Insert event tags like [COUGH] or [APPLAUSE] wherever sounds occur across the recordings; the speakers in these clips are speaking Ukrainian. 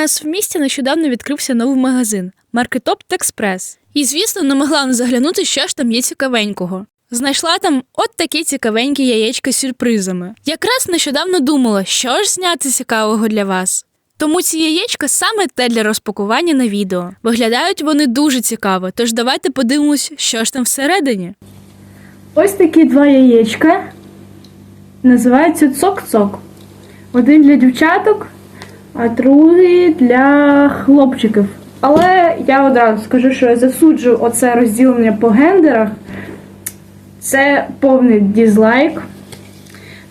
нас в місті нещодавно відкрився новий магазин Маркетоп Експрес. І, звісно, не могла не заглянути, що ж там є цікавенького. Знайшла там от такі цікавенькі яєчка з сюрпризами. Якраз нещодавно думала, що ж зняти цікавого для вас. Тому ці яєчка саме те для розпакування на відео. Виглядають вони дуже цікаво, тож давайте подивимось, що ж там всередині. Ось такі два яєчка. Називаються цок-цок. Один для дівчаток, а другий для хлопчиків. Але я одразу скажу, що я засуджую оце розділення по гендерах. Це повний дізлайк.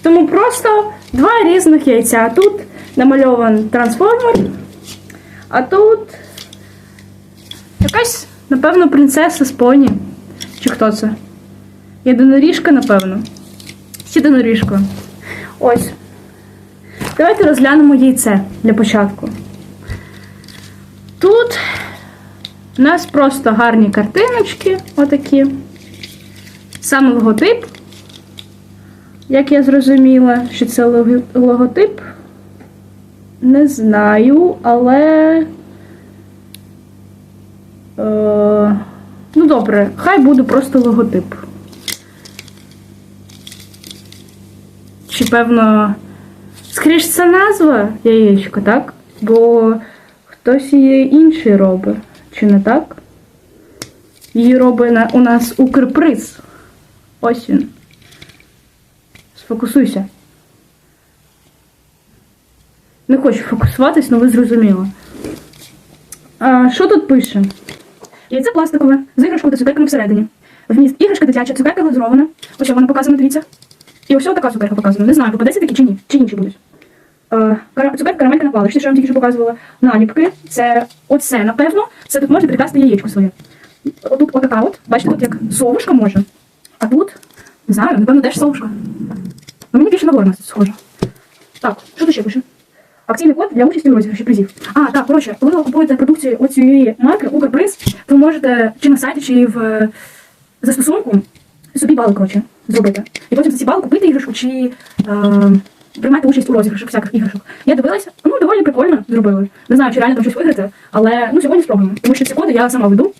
Тому просто два різних яйця. Тут намальований трансформер, а тут якась, напевно, принцеса з поні. Чи хто це? Єдиноріжка, напевно. Єдиноріжка. Ось. Давайте розглянемо яйце для початку. Тут у нас просто гарні картиночки, отакі. Сам логотип. Як я зрозуміла, що це логотип. Не знаю, але. Е, ну добре, хай буде просто логотип. Чи певно. Скоріш це назва яєчко, так? Бо хтось її інший робить. Чи не так? Її робить у нас Укрприз. Ось він. Сфокусуйся. Не хочу фокусуватись, але ви зрозуміли. А, що тут пише? Яйце пластикове, з іграшкою та цукерками всередині. Вміст іграшка дитяча, цукерка глазурована. Ось вона показана, дивіться. І ось така цукерка показана. Не знаю, попадеться такі чи ні, чи інші будуть. Е, цукерка карамелька на паличці, що я вам тільки що показувала. Наліпки. Це оце, напевно, це тут можна прикласти яєчко своє. Отут отака от, бачите, тут як совушка може. А тут, не знаю, напевно, теж совушка. Ну, мені більше на горна схоже. Так, що тут ще пише? Акційний код для участі у розіграші призів. А, так, коротше, коли ви купуєте продукцію оцієї марки, Укрприз, ви можете чи на сайті, чи в е, застосунку собі бали, коротше, зробити. І потім за ці бали купити іграшку, чи е, приймати участь у розіграшах всяких іграшок. Я дивилася, ну доволі прикольно зробили. Не знаю, чи реально там щось виграти, але ну сьогодні спробуємо. Тому що ці коди я сама веду.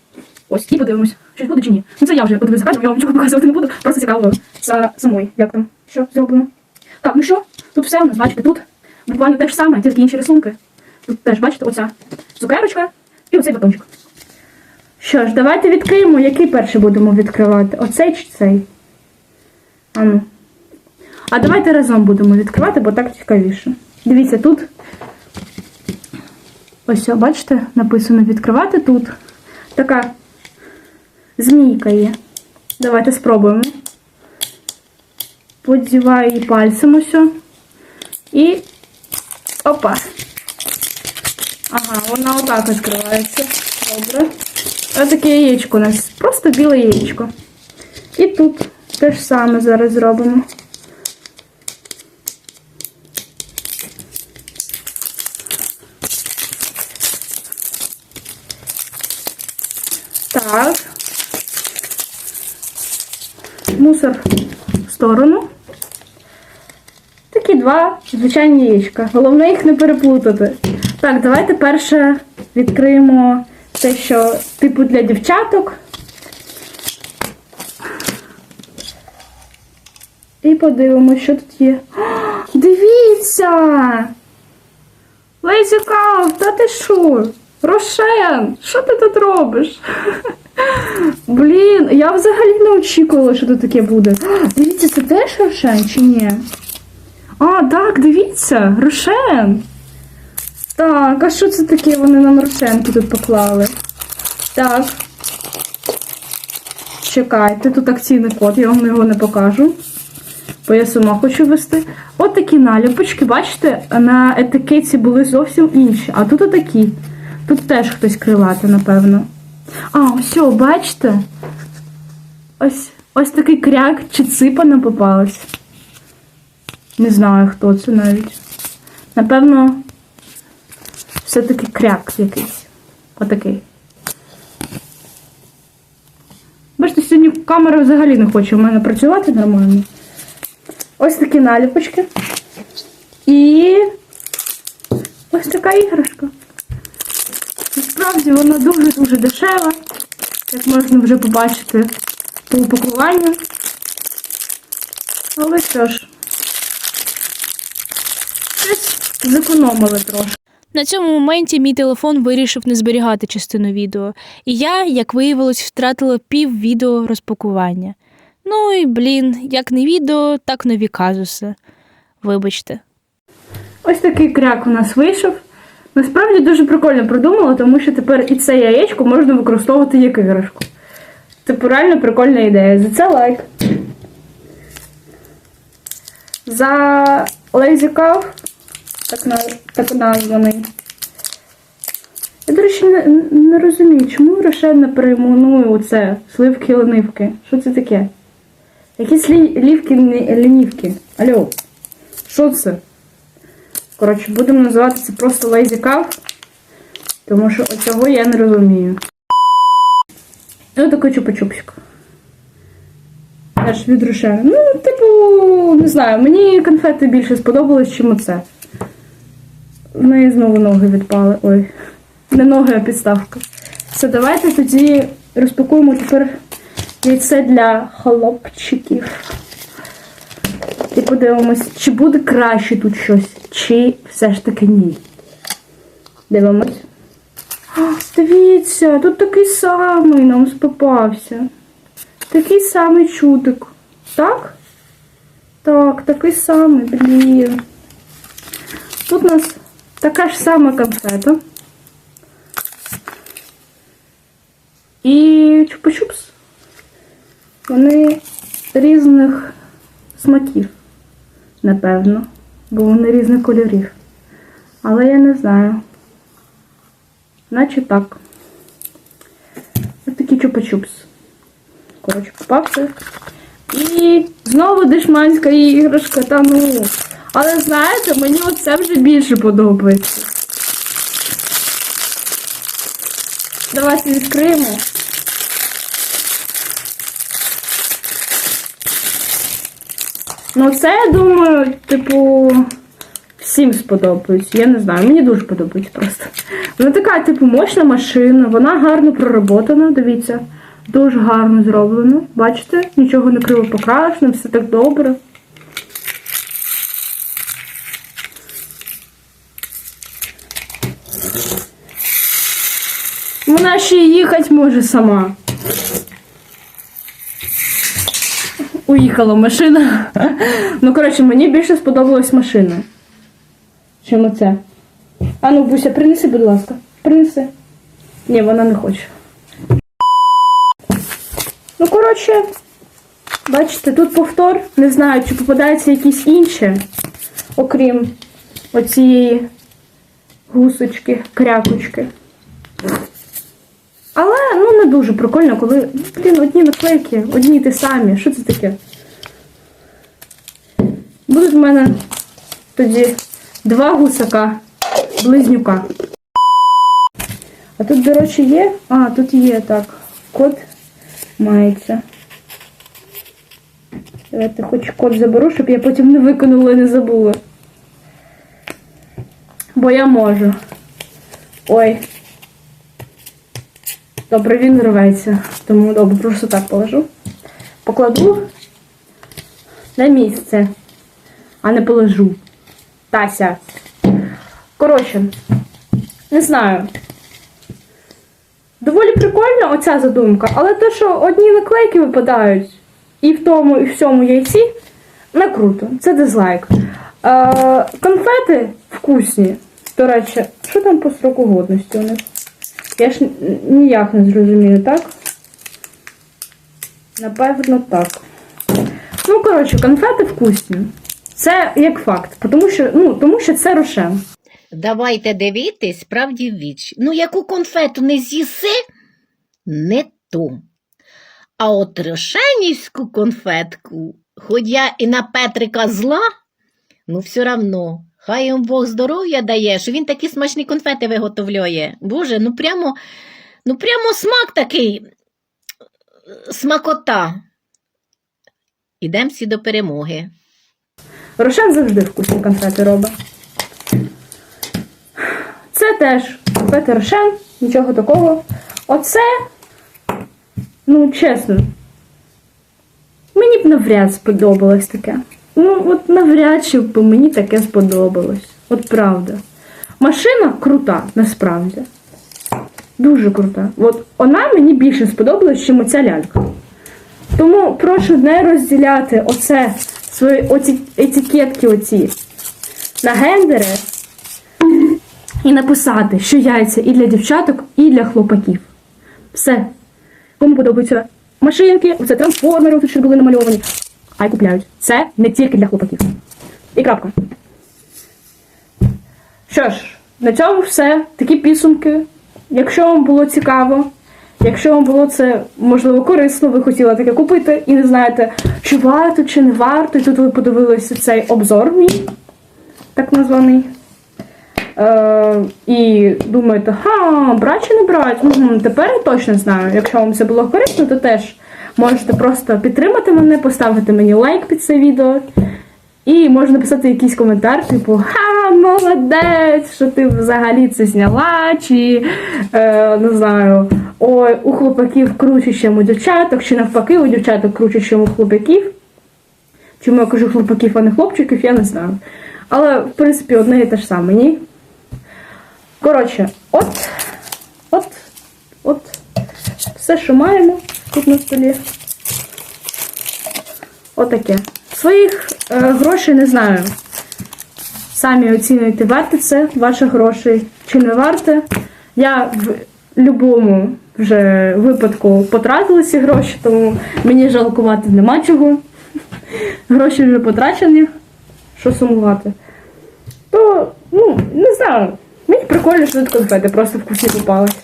Ось, і подивимось, щось буде чи ні. Ну це я вже подивлюсь закажу, я вам нічого показувати не буду. Просто цікаво за самої, як там, що зроблено. Так, ну що, тут все у нас, бачите, тут буквально те ж саме, тільки інші рисунки. Тут теж, бачите, оця цукерочка і оцей батончик. Що ж, давайте відкриємо, який перший будемо відкривати. Оцей чи цей? А ну. А давайте разом будемо відкривати, бо так цікавіше. Дивіться, тут. Ось, бачите, написано відкривати тут. Така змійка є. Давайте спробуємо. Подзіваю її пальцем ось. І. Опа. Ага, вона отак відкривається. Добре. Ось таке яєчко у нас. Просто біле яєчко. І тут те ж саме зараз зробимо. Так. Мусор в сторону. Такі два звичайні яєчка. Головне їх не переплутати. Так, давайте перше відкриємо те, що типу для дівчаток. І подивимося, що тут є. О, дивіться! Лейзі Кау, та ти що? Рошен, що ти тут робиш? Блін, я взагалі не очікувала, що тут таке буде. Дивіться, це теж Рошен чи ні? А, так, дивіться, Рошен. Так, а що це таке вони нам Рошенки тут поклали? Так. Чекайте, тут акційний код, я вам його не покажу. Бо я сама хочу вести. От такі наліпочки, бачите, на етикетці були зовсім інші. А тут отакі. Тут теж хтось крилати, напевно. А, о, бачите? Ось, ось такий кряк чи ципана попалась. Не знаю, хто це навіть. Напевно, все-таки кряк якийсь. Отакий. Бачите, сьогодні камера взагалі не хоче у мене працювати нормально. Ось такі наліпочки. І ось така іграшка. Насправді вона дуже-дуже дешева, як можна вже побачити по упакуванню. Але що ж, щось зекономили трошки. На цьому моменті мій телефон вирішив не зберігати частину відео, і я, як виявилось, втратила пів відео розпакування. Ну і блін, як не відео, так нові казуси. Вибачте. Ось такий кряк у нас вийшов. Насправді дуже прикольно придумала, тому що тепер і це яєчко можна використовувати як іграшку. Типу реально прикольна ідея. За це лайк. За Lazy Cow, так, на, так названий. Я, до речі, не, не розумію, чому Рошен не перейменує оце сливки ленивки. Що це таке? Якісь лі, лівки лі- лінівки. Алло, що це? Коротше, будемо називати це просто Lazy Cow, тому що цього я не розумію. І отакий чупа-чупсик. Теж від Рошена. Ну, типу, не знаю, мені конфети більше сподобались, чим оце. В неї знову ноги відпали. Ой. Не ноги, а підставка. Все, давайте тоді розпакуємо тепер яйце для хлопчиків. Подивимось, чи буде краще тут щось, чи все ж таки ні. Дивимось. О, дивіться, тут такий самий нам попався. Такий самий чудик. Так? Так, такий самий, блін. Тут у нас така ж сама конфета. І чупа-чупс. Вони різних смаків, напевно, бо вони різних кольорів. Але я не знаю. Наче так. Ось такий чупа-чупс. Коротше, попався. І знову дешманська іграшка, та ну. Але знаєте, мені оце вже більше подобається. Давайте відкриємо. Ну, це, я думаю, типу, всім сподобається. Я не знаю, мені дуже подобається просто. Вона така, типу, мощна машина, вона гарно проработана, дивіться. Дуже гарно зроблено. Бачите? Нічого не криво покрашено, все так добре. Вона ще їхати може сама. Уїхала машина. [LAUGHS] Ну, коротше, мені більше сподобалась машина. Чим оце. А ну, Буся, принеси, будь ласка. Принеси. Ні, вона не хоче. Ну, коротше, бачите, тут повтор. Не знаю, чи попадається якісь інші, окрім оцієї гусочки, крякочки. Але ну не дуже прикольно, коли блін, одні наклейки, одні ті самі. Що це таке? Будуть в мене тоді два гусака, близнюка. А тут, до речі, є. А, тут є так. Код мається. Давайте хоч код заберу, щоб я потім не виконала і не забула. Бо я можу. Ой. Добре, він рветься. Тому добре, просто так положу. Покладу на місце, а не положу. Тася. Коротше, не знаю. Доволі прикольна оця задумка, але те, що одні наклейки випадають і в тому, і в цьому яйці, не круто. Це дизлайк. Е, конфети вкусні. До речі, що там по строку годності у них? Я ж ніяк не зрозумію, так? Напевно, так. Ну, коротше, конфети вкусні. Це як факт, тому що, ну, тому що це рошен. Давайте дивитись правді віч. Ну, яку конфету не з'їси, не ту. А от рошенівську конфетку, хоч я і на Петрика зла, ну все равно, хай йому Бог здоров'я дає, що він такі смачні конфети виготовляє. Боже, ну прямо, ну прямо смак такий, смакота. Ідемо всі до перемоги. Рошен завжди вкусні конфети робить. Це теж Петер Рошен, нічого такого. Оце, ну чесно, мені б навряд сподобалось таке. Ну, от навряд чи б мені таке сподобалось. От правда. Машина крута, насправді. Дуже крута. От вона мені більше сподобалась, ніж оця лялька. Тому прошу не розділяти оце свої оці етикетки оці на гендери і написати, що яйця і для дівчаток, і для хлопаків. Все. Кому подобаються машинки, оце трансформери, ще були намальовані. Хай купляють. Це не тільки для хлопаків. І крапка. Що ж, на цьому все. Такі підсумки. Якщо вам було цікаво, якщо вам було це можливо корисно, ви хотіли таке купити і не знаєте, чи варто, чи не варто, і тут ви подивилися цей обзор мій, так названий. Е, і думаєте, ха, брать чи не брать? Угу, тепер я точно знаю. Якщо вам це було корисно, то теж можете просто підтримати мене, поставити мені лайк під це відео. І можна написати якийсь коментар, типу Ха, молодець, що ти взагалі це зняла, чи е, не знаю, ой, у хлопаків круче, ніж у дівчаток, чи навпаки, у дівчаток круче, ніж у хлопаків. Чому я кажу хлопаків, а не хлопчиків, я не знаю. Але, в принципі, одне і те ж саме, ні? Коротше, от, от, от, все, що маємо тут на столі. Отаке. Своїх е, грошей не знаю. Самі оцінюйте, варте це ваших грошей чи не варте. Я в будь-якому вже випадку потратила ці гроші, тому мені жалкувати нема чого. [LAUGHS] Гроші вже потрачені. Що сумувати? То, ну, не знаю. Мені прикольно, що тут конфети просто вкусні попались.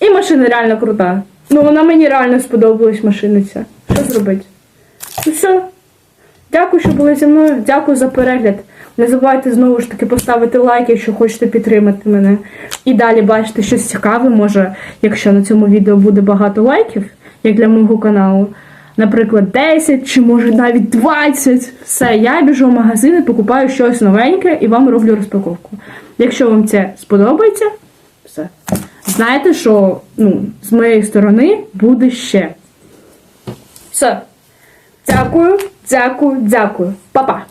І машина реально крута. Ну, вона мені реально сподобалась машина ця. Що зробити? Ну все. Дякую, що були зі мною. Дякую за перегляд. Не забувайте знову ж таки поставити лайк, якщо хочете підтримати мене. І далі бачите щось цікаве. Може, якщо на цьому відео буде багато лайків, як для мого каналу. Наприклад, 10 чи може навіть 20. Все, я біжу в магазин і покупаю щось новеньке і вам роблю розпаковку. Якщо вам це сподобається, все. Знаєте, що ну, з моєї сторони буде ще. Все. Дякую, дякую, дякую. Па-па.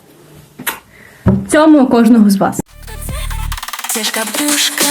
Цьому кожного з вас. Це ж каптюшка.